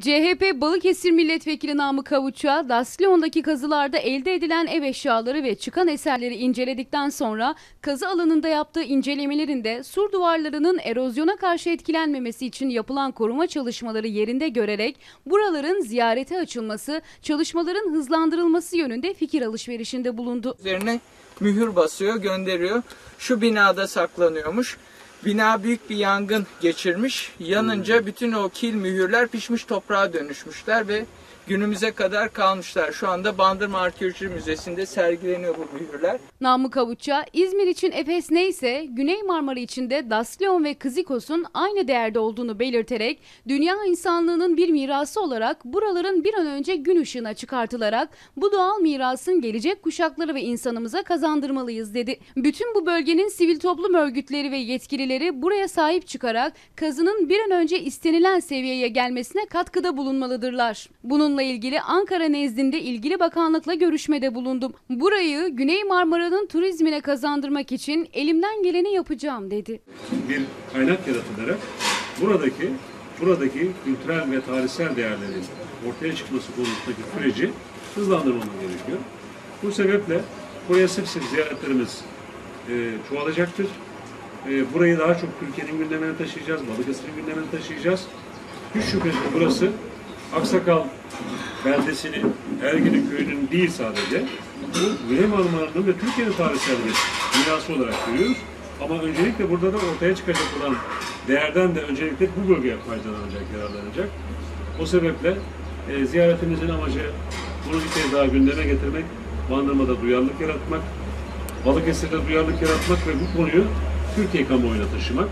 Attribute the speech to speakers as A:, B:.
A: CHP Balıkesir Milletvekili Namık Kavuç'a Daslion'daki kazılarda elde edilen ev eşyaları ve çıkan eserleri inceledikten sonra kazı alanında yaptığı incelemelerinde sur duvarlarının erozyona karşı etkilenmemesi için yapılan koruma çalışmaları yerinde görerek buraların ziyarete açılması, çalışmaların hızlandırılması yönünde fikir alışverişinde bulundu.
B: üzerine mühür basıyor, gönderiyor. Şu binada saklanıyormuş. Bina büyük bir yangın geçirmiş. Yanınca bütün o kil mühürler pişmiş toprağa dönüşmüşler ve günümüze kadar kalmışlar. Şu anda Bandırma Arkeoloji Müzesi'nde sergileniyor bu mühürler.
A: Namık Kavuç'a İzmir için Efes neyse Güney Marmara için de Daslion ve Kızikos'un aynı değerde olduğunu belirterek dünya insanlığının bir mirası olarak buraların bir an önce gün ışığına çıkartılarak bu doğal mirasın gelecek kuşakları ve insanımıza kazandırmalıyız dedi. Bütün bu bölgenin sivil toplum örgütleri ve yetkilileri buraya sahip çıkarak kazının bir an önce istenilen seviyeye gelmesine katkıda bulunmalıdırlar. Bununla ilgili Ankara nezdinde ilgili bakanlıkla görüşmede bulundum. Burayı Güney Marmara'nın turizmine kazandırmak için elimden geleni yapacağım dedi.
C: bir kaynak yaratılarak buradaki buradaki kültürel ve tarihsel değerlerin ortaya çıkması konusundaki süreci hızlandırmamız gerekiyor. Bu sebeple buraya sık sık ziyaretlerimiz e, çoğalacaktır. E, burayı daha çok Türkiye'nin gündemine taşıyacağız, Balıkesir'in gündemine taşıyacağız. Hiç şüphesiz burası Aksakal beldesinin, Erginin köyünün değil sadece, bu Güney Marmara'nın ve Türkiye'nin tarihsel bir mirası olarak görüyoruz. Ama öncelikle burada da ortaya çıkacak olan değerden de öncelikle bu bölgeye faydalanacak, yararlanacak. O sebeple e, ziyaretimizin amacı bunu bir kez daha gündeme getirmek, Bandırma'da duyarlılık yaratmak, Balıkesir'de duyarlılık yaratmak ve bu konuyu Türkiye kamuoyuna taşımak.